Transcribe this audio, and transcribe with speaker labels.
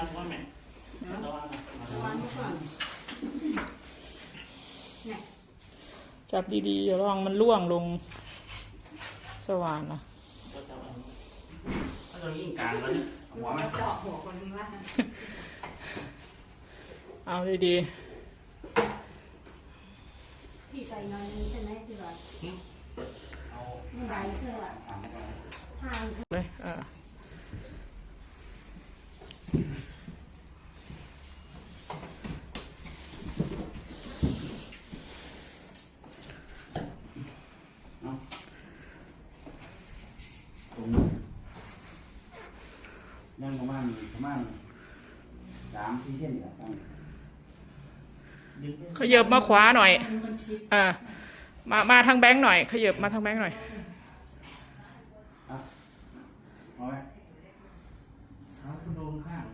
Speaker 1: วันว่าแม่ตะวันนะ
Speaker 2: ระวังไว้ก่อนเนี่ย
Speaker 3: จับดีๆอย่าระวังมันล่วงลงสว่านนะ
Speaker 1: ก็จะวันถ้าเรายิ่งกลางแล้วเนี่ย
Speaker 2: หัวมันเจาะหัวคนนี้ว่า
Speaker 3: เอาดี
Speaker 2: พี่ใส่หน้อยนึงใช่ไหมพี่บอล
Speaker 1: เอา
Speaker 2: ไม่ได้เท่าไหร่
Speaker 1: ถังไป
Speaker 2: ทาง
Speaker 3: ๆเลยเออ
Speaker 4: ยังประมาณประมาณสามสี่เส้นนี่แหละตั้ง
Speaker 1: ดึง
Speaker 3: ขยับมาขวาหน่อย
Speaker 2: มันชิด
Speaker 3: เออมา มาทางแบงค์หน่อย ขยับมาทางแบงค์หน่อย
Speaker 4: เอาไว้
Speaker 1: เอาคุณโดนข้าง